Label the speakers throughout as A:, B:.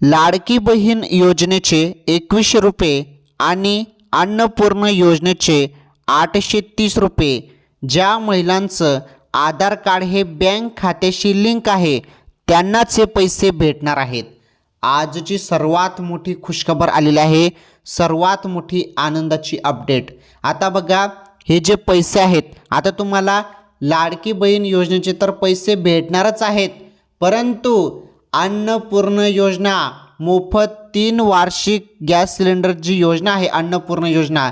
A: लाडकी बहीण योजनेचे एकवीसशे रुपये आणि अन्नपूर्ण योजनेचे आठशे तीस रुपये ज्या महिलांचं आधार कार्ड हे बँक खात्याशी लिंक आहे त्यांनाच हे पैसे भेटणार आहेत. आजची सर्वात मोठी खुशखबर आलेली आहे सर्वात मोठी आनंदाची अपडेट. आता बघा हे जे पैसे आहेत आता तुम्हाला लाडकी बहीण योजनेचे तर पैसे भेटणारच आहेत परंतु अन्नपूर्ण योजना. मोफत तीन वार्षिक गॅस सिलेंडर जी योजना आहे अन्नपूर्ण योजना.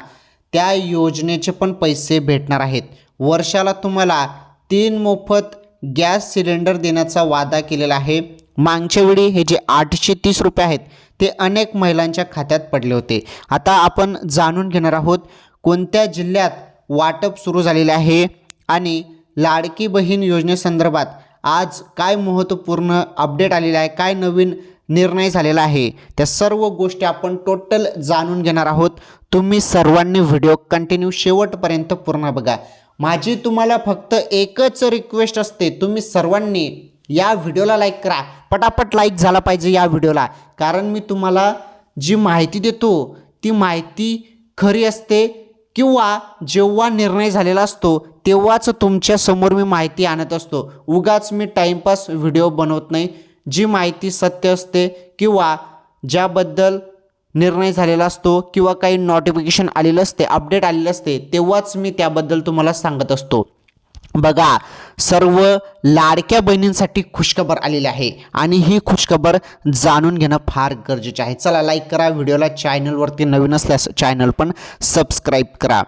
A: त्या योजनेचे पण पैसे भेटणार आहेत. वर्षाला तुम्हाला तीन मोफत गॅस सिलेंडर देण्याचा वादा केलेला आहे. मागच्या वेळी हे जे आठशे तीस रुपये आहेत ते अनेक महिलांच्या खात्यात पडले होते. आता आपण जाणून घेणार आहोत कोणत्या जिल्ह्यात वाटप सुरू झालेले आहे आणि लाडकी बहीण योजनेसंदर्भात आज काय महत्त्वपूर्ण अपडेट आलेलं आहे काय नवीन निर्णय झालेला आहे त्या सर्व गोष्टी आपण टोटल जाणून घेणार आहोत. तुम्ही सर्वांनी व्हिडिओ कंटिन्यू शेवटपर्यंत पूर्ण बघा. माझी तुम्हाला फक्त एकच रिक्वेस्ट असते तुम्ही सर्वांनी या व्हिडिओला लाईक करा. पटापट लाईक झाला पाहिजे या व्हिडिओला कारण मी तुम्हाला जी माहिती देतो ती माहिती खरी असते किंवा जेव्हा निर्णय झालेला असतो तेव्हाच तुमच्यासमोर मी माहिती आणत असतो. उगाच मी टाईमपास व्हिडिओ बनवत नाही. जी माहिती सत्य असते किंवा ज्याबद्दल निर्णय झालेला असतो किंवा काही नोटिफिकेशन आलेलं असते अपडेट आलेलं असते तेव्हाच मी त्याबद्दल तुम्हाला सांगत असतो. बघा सर्व लाडक्या बहिणींसाठी खुशखबर आलेली आहे आणि ही खुशखबर जाणून घेणं फार गरजेचं आहे. चला लाईक करा व्हिडिओला चॅनलवरती नवीन असल्यास चॅनल पण सबस्क्राईब करा.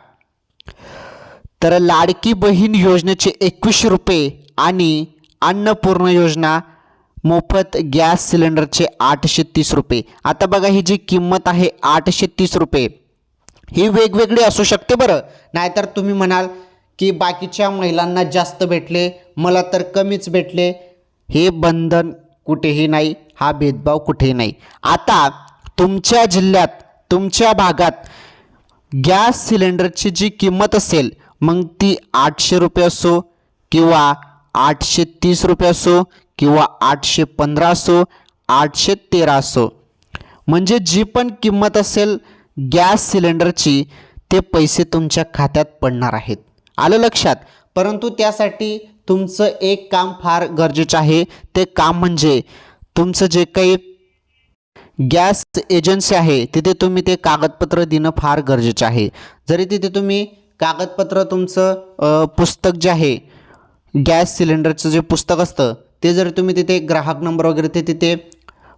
A: तर लाडकी बहीण योजनेचे एकवीसशे रुपये आणि अन्नपूर्ण योजना मोफत गॅस सिलेंडरचे आठशे तीस रुपये. आता बघा ही जी किंमत आहे आठशे तीस रुपये. ही वेगवेगळी असू शकते बरं. नाहीतर तुम्ही म्हणाल की बाकीच्या महिलांना जास्त भेटले मला तर कमीच भेटले. हे बंधन कुठेही नाही हा भेदभाव कुठेही नाही. आता तुमच्या जिल्ह्यात तुमच्या भागात गॅस सिलेंडरची जी किंमत असेल मग ती आठशे रुपये असो किंवा आठशे तीस रुपये असो किंवा आठशे पंधरा असो आठशे तेरा असो. म्हणजे जी पण किंमत असेल गॅस सिलेंडरची ते पैसे तुमच्या खात्यात पडणार आहेत. आलं लक्षात? परंतु त्यासाठी तुमचं एक काम फार गरजेचं आहे. ते काम म्हणजे तुमचं जे काही गॅस एजन्सी आहे तिथे तुम्ही ते कागदपत्र देणं फार गरजेचं आहे. जरी तिथे तुम्ही कागदपत्र तुमचं पुस्तक जे आहे गॅस सिलेंडरचं जे पुस्तक असतं ते जर तुम्ही तिथे ग्राहक नंबर वगैरे ते तिथे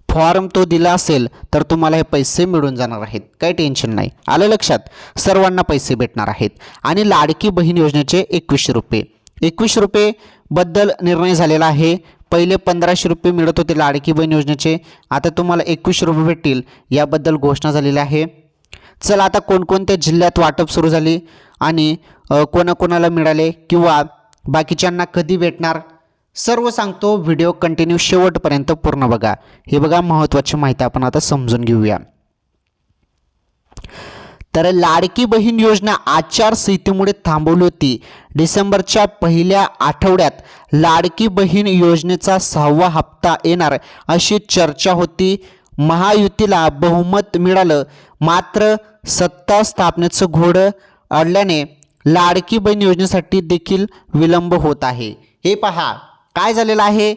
A: फॉर्म तो दिला असेल तर तुम्हाला हे पैसे मिळून जाणार आहेत. काही टेन्शन नाही. आलं लक्षात? सर्वांना पैसे भेटणार आहेत. आणि लाडकी बहीण योजनेचे एकवीसशे रुपये. एकवीसशे रुपयेबद्दल निर्णय झालेला आहे. पहिले पंधराशे रुपये मिळत होते लाडकी बहीण योजनेचे. आता तुम्हाला एकवीसशे रुपये भेटतील. याबद्दल घोषणा झालेली आहे. चला आता कोणकोणत्या जिल्ह्यात वाटप सुरू झाली? आणि कोणाकोणाला मिळाले किंवा बाकीच्यांना कधी भेटणार? सर्व सांगतो व्हिडिओ कंटिन्यू शेवटपर्यंत पूर्ण बघा. हे बघा महत्त्वाची माहिती आपण आता समजून घेऊया. तर लाडकी बहीण योजना आचारसंहितेमुळे थांबवली होती. डिसेंबरच्या पहिल्या आठवड्यात लाडकी बहीण योजनेचा सहावा हप्ता येणार अशी चर्चा होती. महायुतीला बहुमत मिळालं. मात्र सत्ता स्थापनेचं घोडं अडल्याने लाडकी बहीण योजनेसाठी देखील विलंब होत आहे. हे पहा काय झालेलं आहे?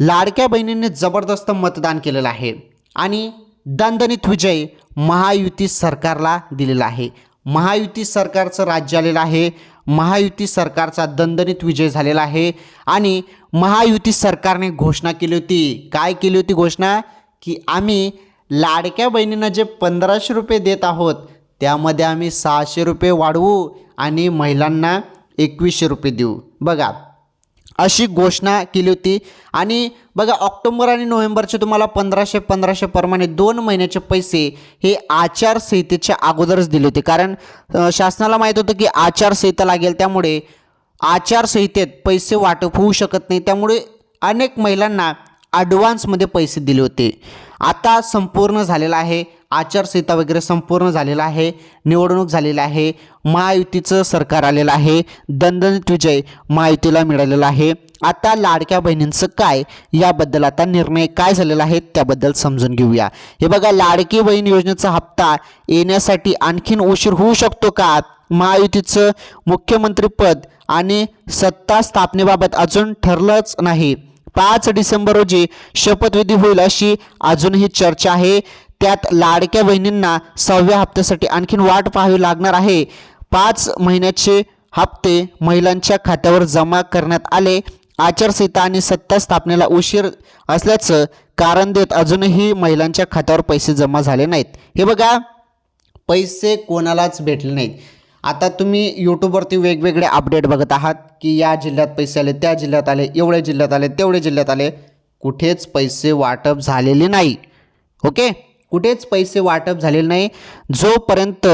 A: लाडक्या बहिणींनी जबरदस्त मतदान केलेलं आहे आणि दणदणीत विजय महायुती सरकारला दिलेला आहे. महायुती सरकारचं राज्य आलेलं आहे महायुती सरकारचा दणदणीत विजय झालेला आहे आणि महायुती सरकारने घोषणा केली होती. काय केली होती घोषणा? की आम्ही लाडक्या बहिणींना जे पंधराशे रुपये देत आहोत त्यामध्ये आम्ही सहाशे रुपये वाढवू आणि महिलांना एकवीसशे रुपये देऊ. बघा अशी घोषणा केली होती. आणि बघा ऑक्टोबर आणि नोव्हेंबरचे तुम्हाला पंधराशे पंधराशे प्रमाणे दोन महिन्याचे पैसे हे आचारसंहितेच्या अगोदरच दिले होते. कारण शासनाला माहीत होतं की आचारसंहिता लागेल. त्यामुळे आचारसंहितेत पैसे वाटप होऊ शकत नाही. त्यामुळे अनेक महिलांना ॲडव्हान्समध्ये पैसे दिले होते. आता संपूर्ण झालेलं आहे आचारसंहिता वगैरे संपूर्ण झालेला आहे निवडणूक झालेली आहे महायुतीचं सरकार आलेलं आहे दणदणीत विजय महायुतीला मिळालेला आहे. आता लाडक्या बहिणींचं काय? याबद्दल आता निर्णय काय झालेला आहे त्याबद्दल समजून घेऊया. हे बघा लाडकी बहीण योजनेचा हप्ता येण्यासाठी आणखीन उशीर होऊ शकतो का? महायुतीचं मुख्यमंत्रीपद आणि सत्ता स्थापनेबाबत अजून ठरलंच नाही. पाच डिसेंबर रोजी शपथविधी होईल अशी अजूनही चर्चा आहे. त्यात लाडक्या बहिणींना सहाव्या हप्त्यासाठी आणखीन वाट पाहावी लागणार आहे. पाच महिन्याचे हप्ते महिलांच्या खात्यावर जमा करण्यात आले. आचारसंहिता आणि सत्ता स्थापनेला उशीर असल्याचं कारण देत अजूनही महिलांच्या खात्यावर पैसे जमा झाले नाहीत. हे बघा पैसे कोणालाच भेटले नाहीत. आता तुम्ही यूट्यूबवरती वेगवेगळे अपडेट बघत आहात की या जिल्ह्यात पैसे आले त्या जिल्ह्यात आले एवढ्या जिल्ह्यात आले तेवढे जिल्ह्यात आले. कुठेच पैसे वाटप झालेले नाही. ओके? कुठेच पैसे वाटप झालेले नाही. जोपर्यंत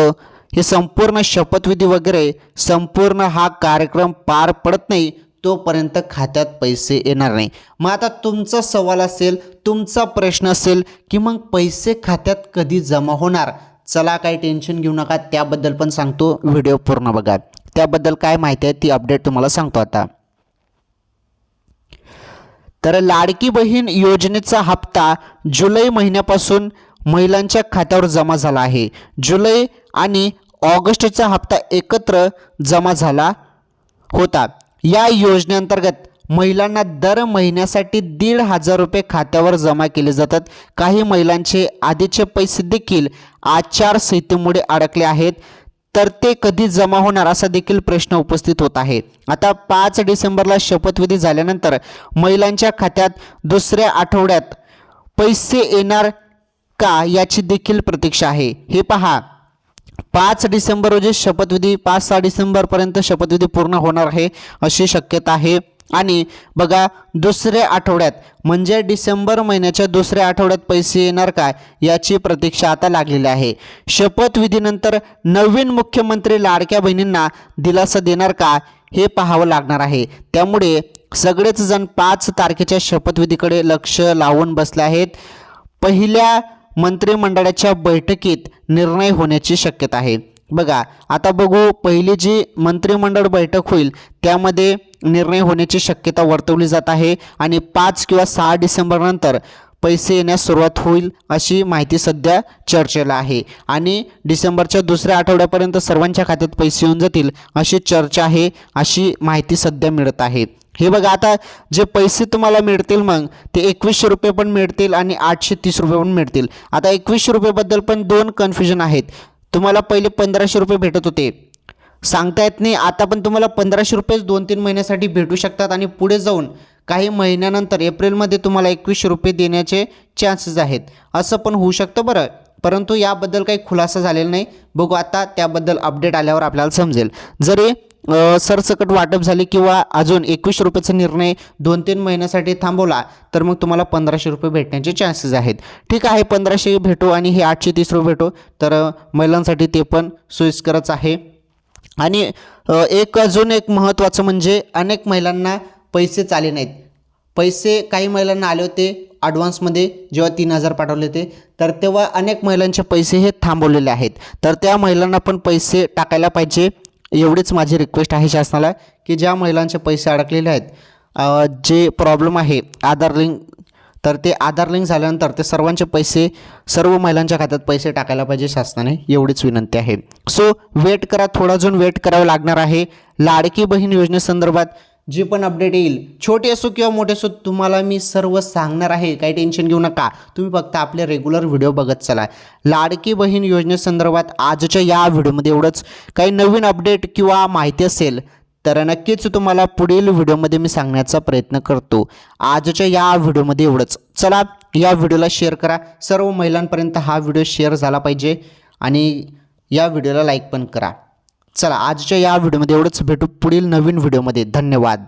A: हे संपूर्ण शपथविधी वगैरे संपूर्ण हा कार्यक्रम पार पडत नाही तोपर्यंत खात्यात पैसे येणार नाही. मग आता तुमचा सवाल असेल तुमचा प्रश्न असेल की मग पैसे खात्यात कधी जमा होणार? चला काही टेन्शन घेऊ नका त्याबद्दल पण सांगतो व्हिडिओ पूर्ण बघा त्याबद्दल काय माहिती आहे ती अपडेट तुम्हाला सांगतो आता. तर लाडकी बहीण योजनेचा हप्ता जुलै महिन्यापासून महिलांच्या खात्यावर जमा झाला आहे. जुलै आणि ऑगस्टचा हप्ता एकत्र जमा झाला होता. या योजनेअंतर्गत महिलांना दर महिन्यासाठी दीड हजार रुपये खात्यावर जमा केले जातात. काही महिलांचे आधीचे पैसे देखील आचारसंहितेमुळे अडकले आहेत. तर ते कधी जमा होणार असा देखील प्रश्न उपस्थित होत आहे. आता पाच डिसेंबरला शपथविधी झाल्यानंतर महिलांच्या खात्यात दुसऱ्या आठवड्यात पैसे येणार का याची देखील प्रतीक्षा आहे. हे पहा. पाच डिसेंबर रोजी शपथविधी पाच सहा डिसेंबरपर्यंत शपथविधी पूर्ण होणार आहे अशी शक्यता आहे. आणि बघा दुसऱ्या आठवड्यात म्हणजे डिसेंबर महिन्याच्या दुसऱ्या आठवड्यात पैसे येणार काय याची प्रतीक्षा आता लागलेली आहे. शपथविधीनंतर नवीन मुख्यमंत्री लाडक्या बहिणींना दिलासा देणार का हे पाहावं लागणार आहे. त्यामुळे सगळेच जण पाच तारखेच्या शपथविधीकडे लक्ष लावून बसले आहेत. पहिल्या मंत्रिमंडळाच्या बैठकीत निर्णय होण्याची शक्यता आहे. बघा आता बघू पहिली जी मंत्रिमंडळ बैठक होईल त्यामध्ये निर्णय होण्याची शक्यता वर्तवली जात आहे आणि पाच किंवा सहा डिसेंबरनंतर पैसे येण्यास सुरुवात होईल अशी माहिती सध्या चर्चेला आहे. आणि डिसेंबरच्या दुसऱ्या आठवड्यापर्यंत सर्वांच्या खात्यात पैसे येऊन जातील अशी चर्चा आहे अशी माहिती सध्या मिळत आहे. हे बघा आता जे पैसे तुम्हाला मिळतील मग ते एकवीसशे रुपये पण मिळतील आणि आठशे तीस रुपये पण मिळतील. आता एकवीसशे रुपयेबद्दल पण दोन कन्फ्युजन आहेत. तुम्हाला पहिले पंधराशे रुपये भेटत होते. सांगता येत नाही. आता पण तुम्हाला पंधराशे रुपयेच दोन तीन महिन्यासाठी भेटू शकतात आणि पुढे जाऊन काही महिन्यानंतर एप्रिलमध्ये तुम्हाला एकवीसशे रुपये देण्याचे चान्सेस आहेत. असं पण होऊ शकतं बरं. परंतु याबद्दल काही खुलासा झालेला नाही. बघू आता त्याबद्दल अपडेट आल्यावर आपल्याला समजेल. जरी सरसकट वाटप झाले किंवा अजून एकवीस रुपयाचा निर्णय दोन तीन महिन्यासाठी थांबवला तर मग तुम्हाला पंधराशे रुपये भेटण्याचे चान्सेस आहेत. ठीक आहे पंधराशे भेटो आणि हे आठशे तीस रुपये भेटो. तर महिलांसाठी ते पण सोयीस्करच आहे. आणि एक अजून एक महत्त्वाचं म्हणजे अनेक महिलांना पैसे चाले नाहीत. पैसे काही महिलांना आले होते ॲडव्हान्समध्ये जेव्हा तीन हजार पाठवले होते. तर तेव्हा अनेक महिलांचे पैसे हे थांबवलेले आहेत. तर त्या महिलांना पण पैसे टाकायला पाहिजे एवढीच माझी रिक्वेस्ट आहे शासनाला की ज्या महिलांचे पैसे अडकलेले आहेत जे प्रॉब्लेम आहे आधार लिंक तर ते आधार लिंक झाल्यानंतर ते सर्वांचे पैसे सर्व महिलांच्या खात्यात पैसे टाकायला पाहिजे शासनाने एवढीच विनंती आहे. सो वेट करा थोडा अजून वेट करावं लागणार आहे. लाडकी बहीण योजनेसंदर्भात जे पण अपडेट येईल छोटे असो किंवा मोठे असो तुम्हाला मी सर्व सांगणार आहे. काही टेन्शन घेऊ नका. तुम्ही फक्त आपले रेग्युलर व्हिडिओ बघत चला. लाडकी बहीण योजनेसंदर्भात आजच्या या व्हिडिओमध्ये एवढंच. काही नवीन अपडेट किंवा माहिती असेल तर नक्कीच तुम्हाला पुढील व्हिडिओमध्ये मी सांगण्याचा प्रयत्न करतो. आजच्या या व्हिडिओमध्ये एवढंच. चला या व्हिडिओला शेअर करा. सर्व महिलांपर्यंत हा व्हिडिओ शेअर झाला पाहिजे आणि या व्हिडिओला लाईक पण करा. चला आजच्या या व्हिडिओमध्ये एवढंच. भेटू पुढील नवीन व्हिडिओमध्ये. धन्यवाद.